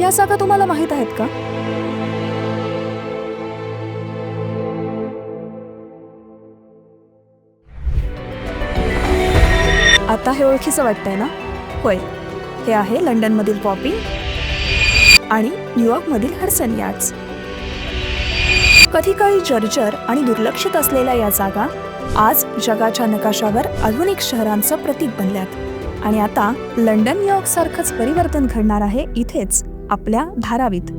या जागा तुम्हाला माहीत आहेत का? आता हे ओळखीचं वाटतंय ना? होय. हे आहे लंडनमधील पॉपी आणि न्यूयॉर्कमधील हडसन यार्ड्स. कधी काळी जर्जर आणि दुर्लक्षित असलेल्या या जागा आज जगाच्या नकाशावर आधुनिक शहरांचं प्रतीक बनल्यात. आणि आता लंडन न्यूयॉर्क सारखंच परिवर्तन घडणार आहे इथेच आपल्या धारावीत.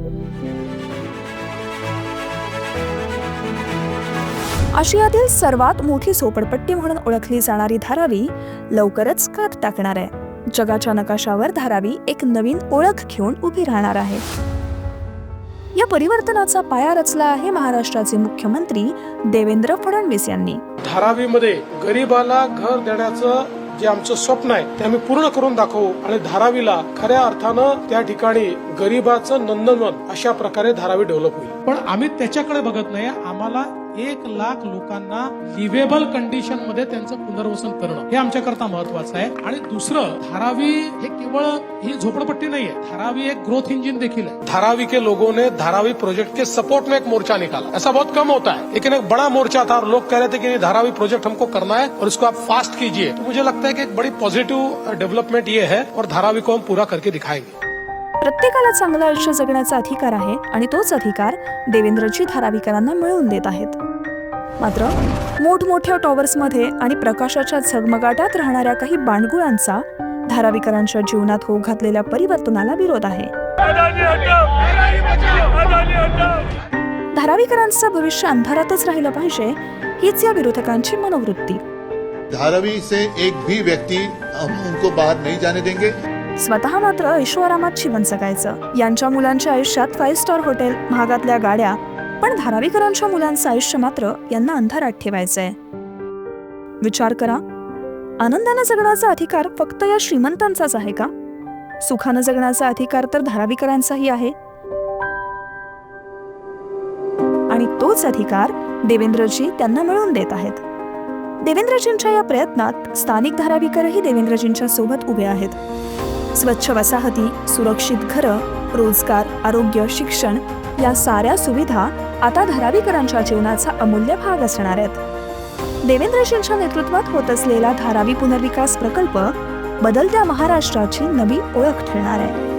आशियातील सर्वात मोठी झोपडपट्टी म्हणून ओळखली जाणारी धारावी लवकरच कात टाकणार आहे. जगाच्या नकाशावर धारावी एक नवीन ओळख घेऊन उभी राहणार आहे. या परिवर्तनाचा पाया रचला आहे महाराष्ट्राचे मुख्यमंत्री देवेंद्र फडणवीस यांनी. धारावीमध्ये गरीबाला घर देण्याचं जे आमचं स्वप्न आहे ते आम्ही पूर्ण करून दाखवू आणि धारावीला खऱ्या अर्थानं त्या ठिकाणी गरीबाचं नंदनवन अशा प्रकारे धारावी डेव्हलप होईल. पण आम्ही त्याच्याकडे बघत नाही आम्हाला एक लाख लोकांना लिव्हेबल कंडिशनमध्ये त्यांचं पुनर्वसन करणं हे आमच्याकरता महत्वाचं आहे. आणि दुसरं धारावी हे केवळ ही झोपडपट्टी नाहीये. धारावी एक ग्रोथ इंजिन देखील आहे. धारावी के लोगों ने धारावी प्रोजेक्ट के सपोर्ट में एक मोर्चा निकाला. ऐसा बहुत कम होता है लेकिन एक बड़ा मोर्चा था और लोग कह रहे थे कि धारावी प्रोजेक्ट हमको करना है और इसको आप फास्ट कीजिए। तो मुझे लगता है कि एक बड़ी पॉजिटिव डेवलपमेंट ये है और धारावी को हम पूरा करके दिखाएंगे। प्रत्येकाला चांगलं आयुष्य जगण्याचा अधिकार आहे आणि तोच अधिकार देवेंद्रजी धारावीकरांना मिळवून देत आहेत. मात्र मोठमोठ्या टॉवर्समध्ये आणि प्रकाशाच्या झगमगाटात राहणाऱ्या काही बांडगुळांचा धारावीकरांच्या जीवनात होऊ घातलेल्या परिवर्तनाला विरोध आहे. धारावीकरांचं भविष्य अंधारातच राहिलं पाहिजे हीच या विरोधकांची मनोवृत्ती. धारावी से एक भी व्यक्ति हम उनको बाहर नहीं जाने देंगे। स्वतः मात्र ऐश्वरामात जीवन जगायचं. यांच्या मुलांच्या आयुष्यात फाईव्ह स्टार हॉटेल महागातल्या गाड्या पण धारावीकरांच्या मुलांचं आयुष्य मात्र यांना अंधारात ठेवायचंय. विचार करा. आनंदानं जगण्याचा अधिकार फक्त या श्रीमंतांचाच आहे का? सुखानं जगण्याचा अधिकार तर धारावीकरांचाही आहे. आणि तोच अधिकार देवेंद्रजी त्यांना मिळवून देत आहेत. देवेंद्रजींच्या या प्रयत्नात स्थानिक धारावीकरही देवेंद्रजींच्या सोबत उभे आहेत. स्वच्छ वसाहती सुरक्षित घरं रोजगार आरोग्य शिक्षण या साऱ्या सुविधा आता धारावीकरांच्या जीवनाचा अमूल्य भाग असणार आहेत. देवेंद्रजींच्या नेतृत्वात होत असलेला धारावी पुनर्विकास प्रकल्प बदलत्या महाराष्ट्राची नवी ओळख ठरणार आहे.